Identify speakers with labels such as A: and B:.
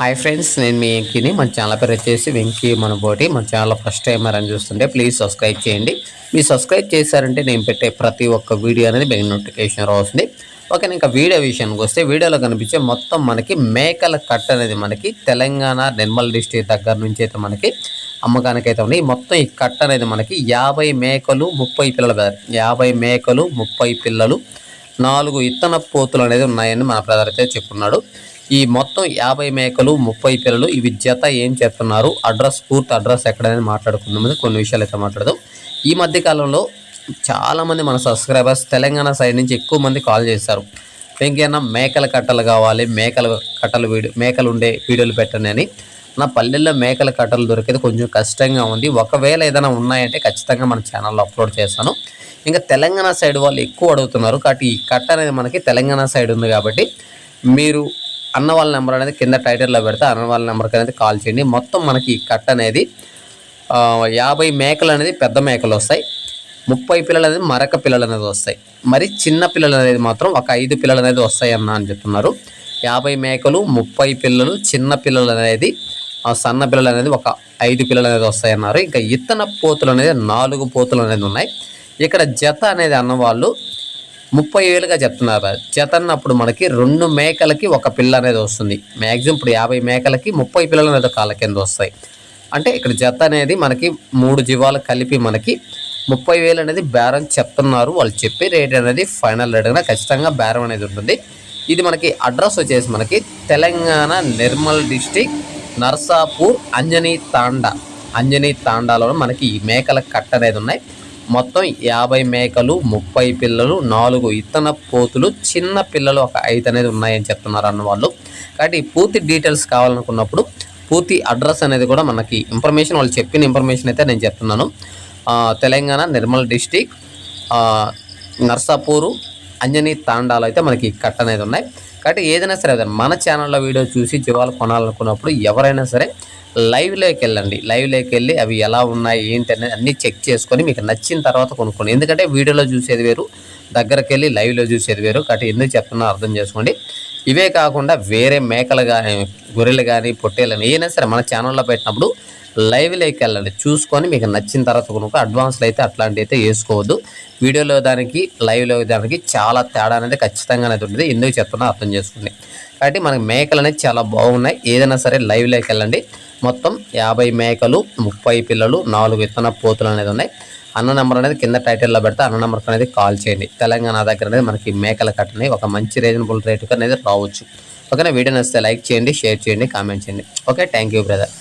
A: Hi friends నేను మీ వెంకీని. మన channel పేరు వచ్చేసి వెంకీ మన బోటి మన ఛానల్ ఫస్ట్ టైం అని చూస్తుంటే ప్లీజ్ సబ్స్క్రైబ్ చేయండి. మీరు సబ్స్క్రైబ్ చేశారంటే నేను పెట్టే ప్రతి ఒక్క వీడియో అనేది మీకు నోటిఫికేషన్ రావస్తుంది ఓకే ఇంకా వీడియో విషయానికి వస్తే వీడియోలో కనిపించే మొత్తం మనకి మేకల కట్ట అనేది మనకి తెలంగాణ నిర్మల్ డిస్ట్రిక్ట్ దగ్గర నుంచి అయితే మనకి అమ్మకానికి అయితే ఉన్నాయి. మొత్తం ఈ కట్ట అనేది మనకి యాభై మేకలు ముప్పై పిల్లలు. యాభై మేకలు ముప్పై పిల్లలు. నాలుగు ఇత్తన పోతులు అనేది ఉన్నాయని మన బ్రదర్ అయితే చెప్పున్నాడు. ఈ మొత్తం యాభై మేకలు ముప్పై పిల్లలు ఇవి జత ఏం చేస్తున్నారు? అడ్రస్ పూర్తి అడ్రస్ ఎక్కడనేది మాట్లాడుకుందాం. కొన్ని విషయాలు అయితే మాట్లాడదాం. ఈ మధ్య కాలంలో చాలామంది మన సబ్స్క్రైబర్స్ తెలంగాణ సైడ్ నుంచి ఎక్కువ మంది కాల్ చేశారు. ఇంకేమన్నా మేకల కట్టలు కావాలి మేకల కట్టలు వీడియో మేకలు ఉండే వీడియోలు పెట్టండి అని. నా పల్లెల్లో మేకల కట్టలు దొరికేది కొంచెం కష్టంగా ఉంది. ఒకవేళ ఏదైనా ఉన్నాయంటే ఖచ్చితంగా మన ఛానల్లో అప్లోడ్ చేస్తాను. ఇంకా తెలంగాణ సైడ్ వాళ్ళు ఎక్కువ అడుగుతున్నారు. కాబట్టి ఈ కట్ట అనేది మనకి తెలంగాణ సైడ్ ఉంది కాబట్టి మీరు అన్న వాళ్ళ నెంబర్ అనేది కింద టైటిల్లో పెడితే అన్న వాళ్ళ నెంబర్కి అనేది కాల్ చేయండి. మొత్తం మనకి ఈ కట్ట అనేది యాభై మేకలు అనేది పెద్ద మేకలు వస్తాయి. ముప్పై పిల్లలు అనేది మరొక పిల్లలు అనేది వస్తాయి. మరి చిన్న పిల్లలు అనేది మాత్రం ఒక ఐదు పిల్లలు అనేది వస్తాయి అన్న అని చెప్తున్నారు. యాభై మేకలు ముప్పై పిల్లలు చిన్న పిల్లలు అనేది సన్న పిల్లలు అనేది ఒక ఐదు పిల్లలు అనేది వస్తాయి అన్నారు ఇంకా ఇత్తన పోతులు అనేది నాలుగు పోతులు అనేది ఉన్నాయి. ఇక్కడ జత అనేది అన్నవాళ్ళు ముప్పై వేలుగా చెప్తున్నారు. జత అన్నప్పుడు మనకి రెండు మేకలకి ఒక పిల్ల అనేది వస్తుంది. మ్యాక్సిమం ఇప్పుడు యాభై మేకలకి ముప్పై పిల్లలు అనేది కాళ్ళ కింద వస్తాయి. అంటే ఇక్కడ జత అనేది మనకి మూడు జీవాలు కలిపి మనకి ముప్పై వేలు అనేది బేరం చెప్తున్నారు. వాళ్ళు చెప్పే రేట్ అనేది ఫైనల్ రేట్ అనేది ఖచ్చితంగా బేరం అనేది ఉంటుంది. ఇది మనకి అడ్రస్ వచ్చేసి మనకి తెలంగాణ నిర్మల్ డిస్టిక్ నర్సాపూర్ అంజనీ తాండా. అంజనీ తాండాలో మనకి ఈ మేకల కట్ట అనేది ఉన్నాయి. మొత్తం యాభై మేకలు ముప్పై పిల్లలు నాలుగు ఇత్తన పోతులు చిన్న పిల్లలు ఒక ఐదు అనేది ఉన్నాయని చెప్తున్నారు అన్న వాళ్ళు. కాబట్టి పూర్తి డీటెయిల్స్ కావాలనుకున్నప్పుడు పూర్తి అడ్రస్ అనేది కూడా మనకి ఇన్ఫర్మేషన్ వాళ్ళు చెప్పిన ఇన్ఫర్మేషన్ అయితే నేను చెప్తున్నాను. తెలంగాణ నిర్మల్ డిస్టిక్ నర్సాపూరు అంజనీ తాండాలు అయితే మనకి కట్ అనేది ఉన్నాయి. కాబట్టి ఏదైనా సరే అదే మన ఛానల్లో వీడియో చూసి జీవాలు కొనాలనుకున్నప్పుడు ఎవరైనా సరే లైవ్లోకి వెళ్ళండి. లైవ్లోకి వెళ్ళి అవి ఎలా ఉన్నాయి ఏంటి అనేది అన్నీ చెక్ చేసుకొని మీకు నచ్చిన తర్వాత కొనుక్కోండి. ఎందుకంటే వీడియోలో చూసేది వేరు దగ్గరికి వెళ్ళి లైవ్లో చూసేది వేరు. కాబట్టి ఎందుకు చెప్తున్నా అర్థం చేసుకోండి. ఇవే కాకుండా వేరే మేకలు కానీ గొర్రెలు కానీ పొట్టేలు కానీ ఏదైనా సరే మన ఛానల్లో పెట్టినప్పుడు లైవ్లోకి వెళ్ళండి. చూసుకొని మీకు నచ్చిన తర్వాత కొనుక్కో అడ్వాన్స్లో అయితే అట్లాంటివి అయితే వేసుకోవద్దు. వీడియోలో దానికి లైవ్లో దానికి చాలా తేడా అనేది ఖచ్చితంగా అనేది ఉంటుంది. ఎందుకు చెప్తున్నా అర్థం చేసుకోండి. కాబట్టి మనకి మేకలు అనేది చాలా బాగున్నాయి. ఏదైనా సరే లైవ్లోకి వెళ్ళండి. మొత్తం యాభై మేకలు ముప్పై పిల్లలు నాలుగు విత్తన పోతులు అనేది ఉన్నాయి. అన్న నెంబర్ అనేది కింద టైటిల్లో పెడితే అన్న నెంబర్కి అనేది కాల్ చేయండి. తెలంగాణ దగ్గర అనేది మనకి మేకల కట్టని ఒక మంచి రీజనబుల్ రేటుకి అనేది రావచ్చు. ఓకేనా? వీడియో నచ్చితే లైక్ చేయండి షేర్ చేయండి కామెంట్ చేయండి. ఓకే? Thank you brother